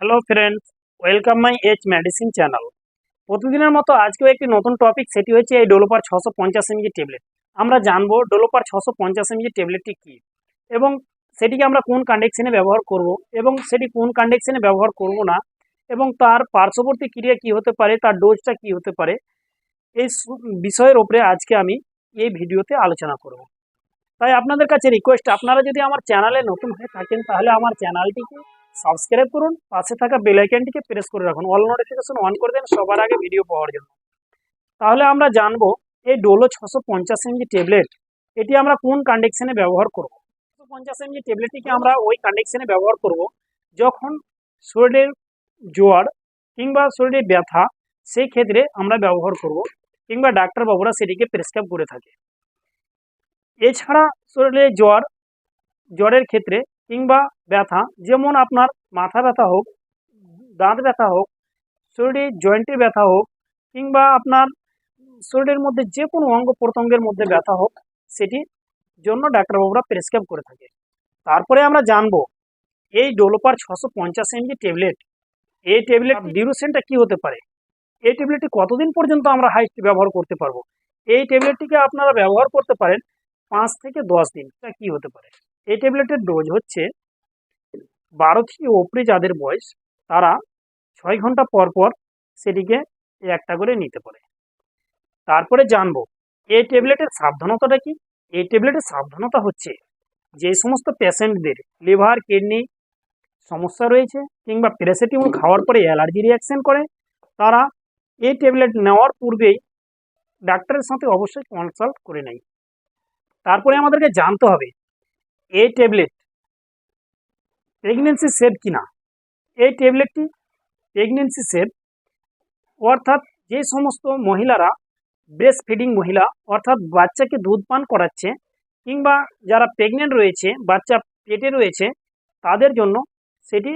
Hello friends welcome my H medicine channel প্রতিদিনের মতো আজকেও একটি নতুন টপিক সেটি হচ্ছে এই ডোলোপার ছশো পঞ্চাশ এমজি ট্যাবলেট আমরা জানব ডোলোপার ছশো পঞ্চাশ এমজি ট্যাবলেটটি কী এবং সেটিকে আমরা কোন কন্ডিশনে ব্যবহার করব এবং সেটি কোন কন্ডিশনে ব্যবহার করব না এবং তার পার্শ্ববর্তী ক্রিয়া কী হতে পারে, তার ডোজটা কী হতে পারে, এই বিষয়ের ওপরে আজকে আমি এই ভিডিওতে আলোচনা করব। তাই আপনাদের কাছে রিকোয়েস্ট আপনারা যদি আমার চ্যানেলে নতুন হয়ে থাকেন তাহলে আমার চ্যানেলটিকে সাবস্ক্রাইব করুন, পাশে থাকা বেল আইকনটিকে প্রেস করে রাখুন। অল নোটিফিকেশন অন করে দেন সবার আগে ভিডিও পাওয়ার জন্য। তাহলে আমরা জানব, এই ডোলো ছশো পঞ্চাশ এমজি ট্যাবলেট এটি আমরা কোন কন্ডিশনে ব্যবহার করব? ছশো পঞ্চাশ এমজি ট্যাবলেটটিকে আমরা ওই কন্ডিশনে ব্যবহার করব যখন শরীরের জ্বর কিংবা শরীরে ব্যথা, সেই ক্ষেত্রে আমরা ব্যবহার করব কিংবা ডাক্তারবাবুরা সেটিকে প্রেসক্রাইব করে থাকে। এছাড়া শরীরে জ্বর জ্বরের ক্ষেত্রে কিংবা ব্যথা যেমন আপনার মাথা ব্যথা হোক দাঁত ব্যথা হোক শরীরে জয়েন্টে ব্যথা হোক কিংবা আপনার শরীরের মধ্যে যে কোনো অঙ্গ প্রত্যঙ্গের মধ্যে ব্যথা হোক সেটি জন্য ডাক্তারবাবুরা প্রেসক্রাইব করে থাকে। তারপরে আমরা জানব এই ডোলোপার ছশো পঞ্চাশ এমজি ট্যাবলেট এই ট্যাবলেট ডিউরেশনটা কি হতে পারে? এই ট্যাবলেটটি কতদিন পর্যন্ত আমরা হাইট ব্যবহার করতে পারব? এই ট্যাবলেটটিকে আপনারা ব্যবহার করতে পারেন পাঁচ থেকে দশ দিন কি হতে পারে? এই ট্যাবলেটের ডোজ হচ্ছে বারো থেকে ওপরে যাদের বয়স, তারা ছয় ঘণ্টা পর পর সেটিকে একটা করে নিতে পারে। তারপরে জানব এই ট্যাবলেটের সাবধানতাটা কি? এই ট্যাবলেটের সাবধানতা হচ্ছে যে সমস্ত পেশেন্টদের লিভার কিডনি সমস্যা রয়েছে কিংবা প্যারাসিটামল খাওয়ার পরে অ্যালার্জি রিয়াকশন করে, তারা এই ট্যাবলেট নেওয়ার পূর্বেই ডাক্তারের সাথে অবশ্যই কনসাল্ট করে নেয়। তারপরে আমাদেরকে জানতে হবে এই ট্যাবলেট প্রেগনেন্সি সেভ কিনা? এই ট্যাবলেটটি প্রেগনেন্সি সেভ অর্থাৎ যে সমস্ত মহিলারা ব্রেস্ট ফিডিং মহিলা, অর্থাৎ বাচ্চাকে দুধ পান করাচ্ছে, কিংবা যারা প্রেগনেন্ট রয়েছে, বাচ্চা পেটে রয়েছে, তাদের জন্য সেটি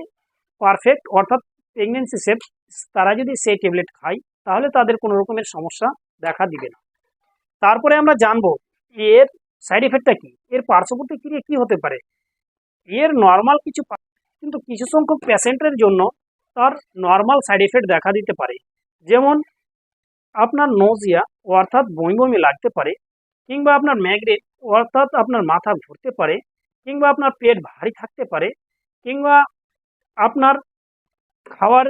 পারফেক্ট অর্থাৎ প্রেগনেন্সি সেভ তারা যদি সেই ট্যাবলেট খায়, তাহলে তাদের কোনো রকমের সমস্যা দেখা দিবে না। তারপরে আমরা জানব এর সাইড এফেক্টটা কি? এর পার্শ্ববর্তী ক্রিয়া কি হতে পারে? এর নর্মাল কিছু কিন্তু কিছু সংখ্যক পেশেন্টের জন্য তার নর্মাল সাইড এফেক্ট দেখা দিতে পারে। যেমন, আপনার নোজিয়া অর্থাৎ বমি বমি লাগতে পারে, কিংবা আপনার ম্যাগ্রেট অর্থাৎ আপনার মাথা ঘুরতে পারে, কিংবা আপনার পেট ভারী থাকতে পারে, কিংবা আপনার খাওয়ার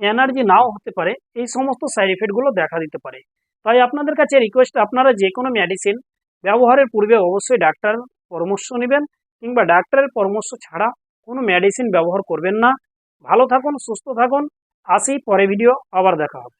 এনার্জি নাও হতে পারে, এই সমস্ত সাইড এফেক্টগুলো দেখা দিতে পারে। তাই আপনাদের কাছে রিকোয়েস্ট আপনারা যে কোনো মেডিসিন ব্যবহারের পূর্বে অবশ্যই ডাক্তার পরামর্শ নেবেন কিংবা ডাক্তারের পরামর্শ ছাড়া কোনো মেডিসিন ব্যবহার করবেন না। ভালো থাকুন, সুস্থ থাকুন। আসি, পরে ভিডিও আবার দেখা হবে।